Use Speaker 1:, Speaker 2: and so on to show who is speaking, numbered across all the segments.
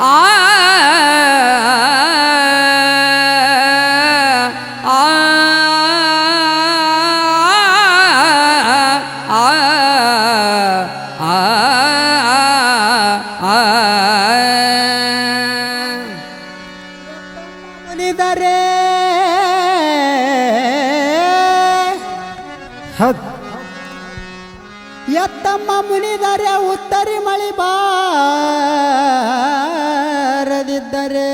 Speaker 1: ಆ ಆ
Speaker 2: ಮುನಿದರೆ
Speaker 3: ಹೌದು
Speaker 2: ಎತ್ತಮ್ಮ ಮುನಿದರೆ ಉತ್ತರಿ ಮಳಿ ಬಾರದಿದ್ದರೆ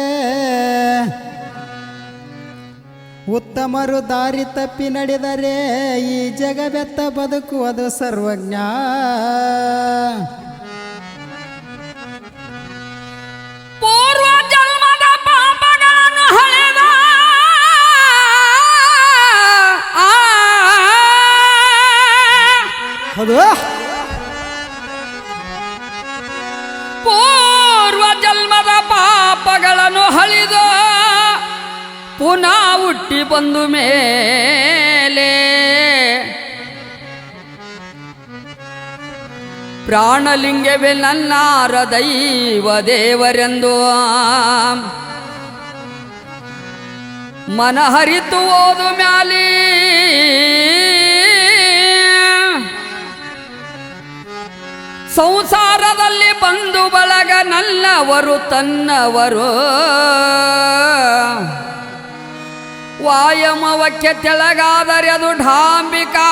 Speaker 2: ಉತ್ತಮರು ದಾರಿ ತಪ್ಪಿ ನಡೆದರೆ ಈ ಜಗವೆತ್ತ ಬದುಕುವುದು ಸರ್ವಜ್ಞ.
Speaker 1: ಪೂರ್ವ ಪುನಃ ಹುಟ್ಟಿ ಬಂದು ಮೇಲೆ. ಪ್ರಾಣಲಿಂಗವೇ ನನ್ನಾರ ದೈವ ದೇವರೆಂದು. ಮನಹರಿತು ಓದು ಮ್ಯಾಲಿ. ಸಂಸಾರದಲ್ಲಿ ಬಂದು ಬಳಗ ನಲ್ಲವರು ತನ್ನವರು. ವಾಯಮವಕ್ಕೆ ತೆಳಗಾದರೆ ಅದು ಢಾಂಬಿಕಾ.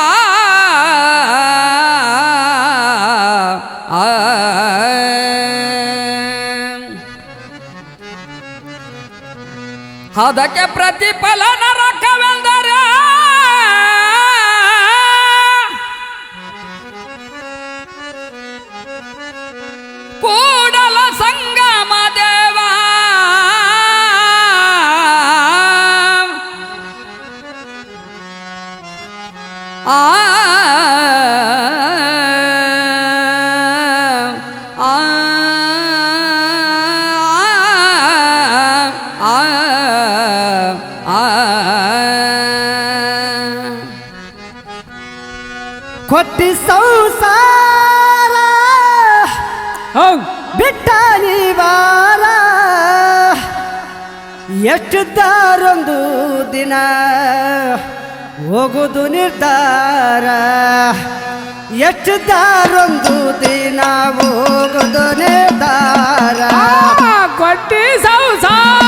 Speaker 1: ಅದಕ್ಕೆ ಪ್ರತಿಫಲ ನರಕವೆಂದರೆ ಆ ಆ ಆ ಆ
Speaker 3: ಕೊಟ್ಟಿ ಸಂಸಾರ
Speaker 1: ಹೌದು
Speaker 3: ಬಿಟ್ಟ ಬಾರ ಎಷ್ಟು ದಾರೊಂದು ದಿನ ಹೋಗುದು ನಿರ್ಧಾರ. ಎಷ್ಟು ದಾರೊಂದು ದಿನ ಹೋಗುದು ನಿರ್ಧಾರ.
Speaker 1: ಕೊಟ್ಟಿ ಸಂಸಾರ.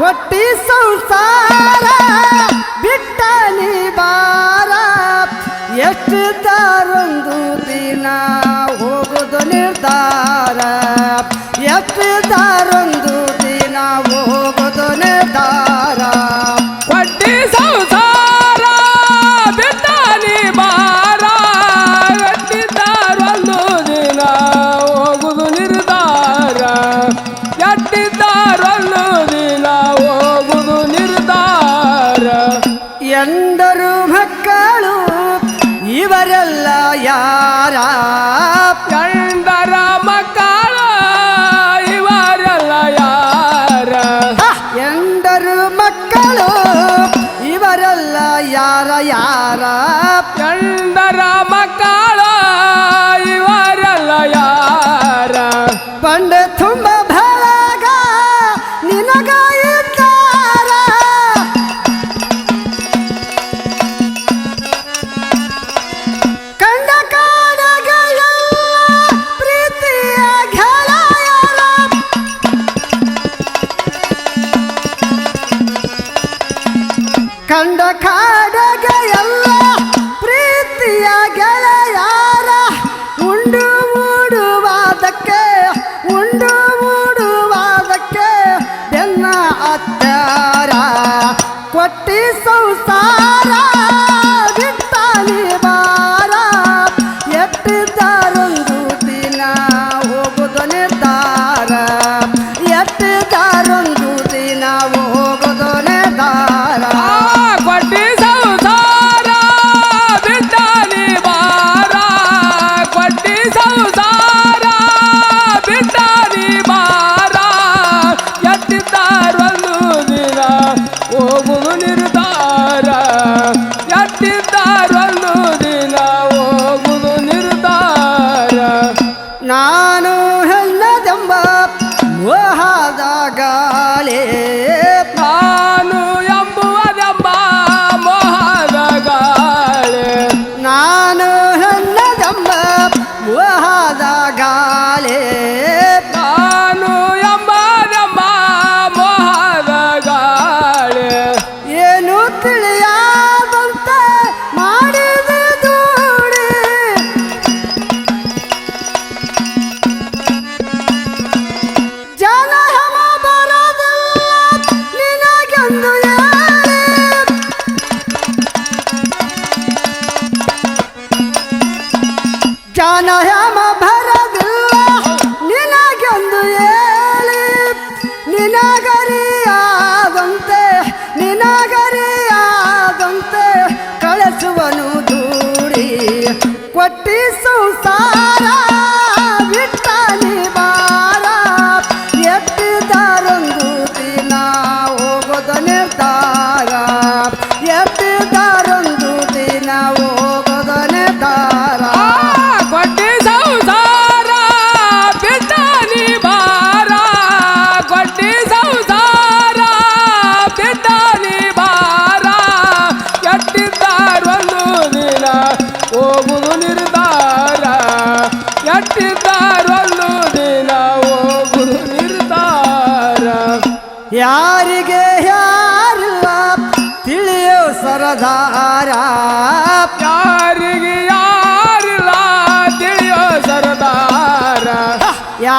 Speaker 1: ಕೊಟ್ಟಿ ಸಂಸಾರ
Speaker 3: ಯಾರ
Speaker 1: ಮಕ್ಕಳ ಇವರೆಲ್ಲ ಯಾರ?
Speaker 3: ಎಂದರು ಮಕ್ಕಳು ಇವರಲ್ಲ ಯಾರ ಯಾರ?
Speaker 1: ಎಂದರ
Speaker 4: লাগা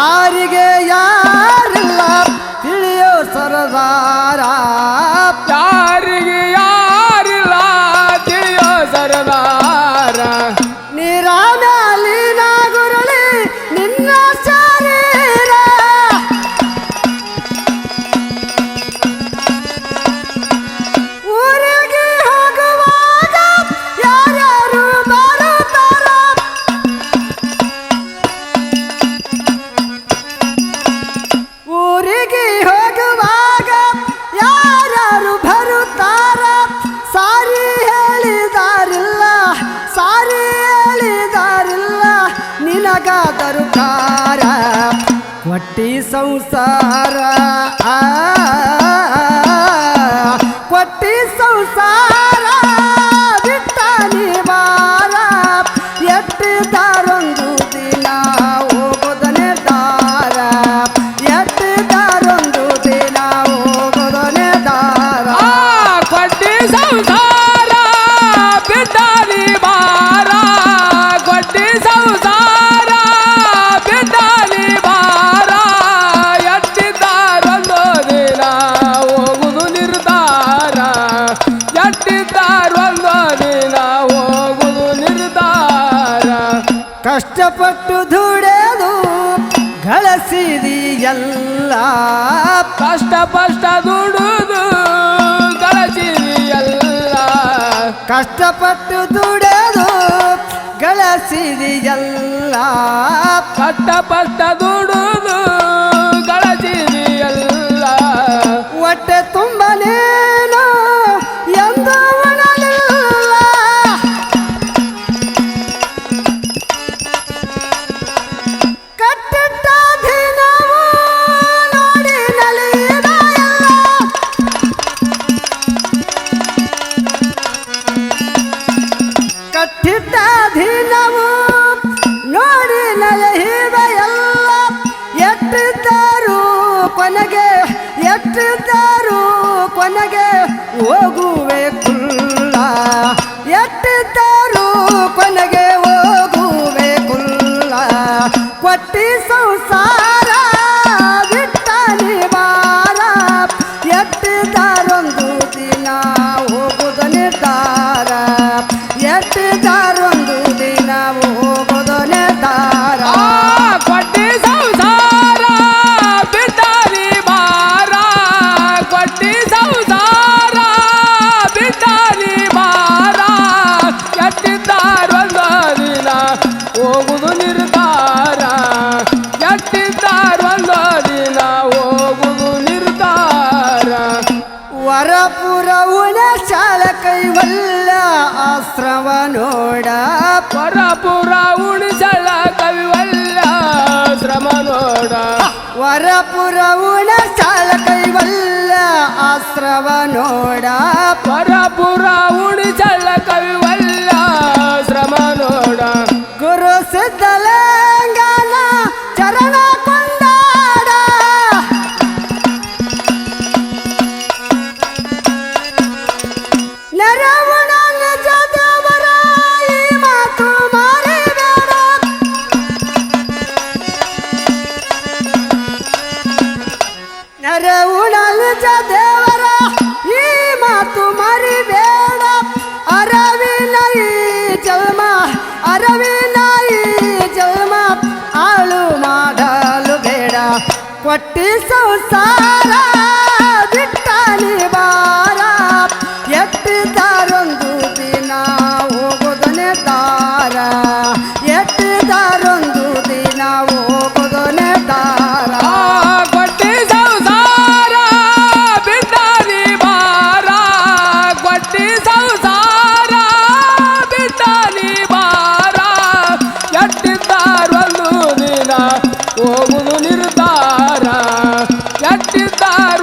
Speaker 3: ಯಾರಿಗೆ ಯಾರಿಲ್ಲ ತಿಳಿಯೋ ಸರದಾರ. ಮನೆಗೆ ಹೋಗುವಾಗ ಯಾರು ಬರುತ್ತಾರ? ಸಾರಿ ಹೇಳಿದಾರಿಲ್ಲ ಸಾರಿ ಹೇಳಿದಾರಿಲ್ಲ ನಿನಗಾದರು ಕಾರ ಸಂಸಾರ ಆ? ಕಷ್ಟಪಟ್ಟು ದುಡೆದು ಗಳಿಸಿದಿ ಎಲ್ಲ.
Speaker 4: ಕಷ್ಟ ಪಷ್ಟ ದುಡುದು ಗಳಿಸಿದಿ ಎಲ್ಲ.
Speaker 3: ಕಷ್ಟಪಟ್ಟು ದುಡೆದು ಗಳಿಸಿದಿ ಎಲ್ಲ.
Speaker 4: ಕಷ್ಟ ಪಷ್ಟ ದುಡುದು
Speaker 3: ಎಟ್ಟಿದ್ದರು ಕೊನೆಗೆ ಹೋಗುವೆ ಕುಲ್ಲ ಎಟ್ಟಿದ್ದರು ಕೊನೆಗೆ
Speaker 4: ಪರಪುರ ಉಣಿಸಳ ಕವಿವಲ್ಲ ಶ್ರಮ ನೋಡ.
Speaker 3: ವರಪುರ ಉಣಸಳ ಕೈವಲ್ಲ ಆಶ್ರವ ನೋಡ.
Speaker 4: ಪರಪುರ ಉಣಿಸಳ ಕವಿವಲ್ಲ
Speaker 3: ಶ್ರಮ ನೋಡ.
Speaker 5: ಕೊಟ್ಟಿ ಸಂಸಾರ te dar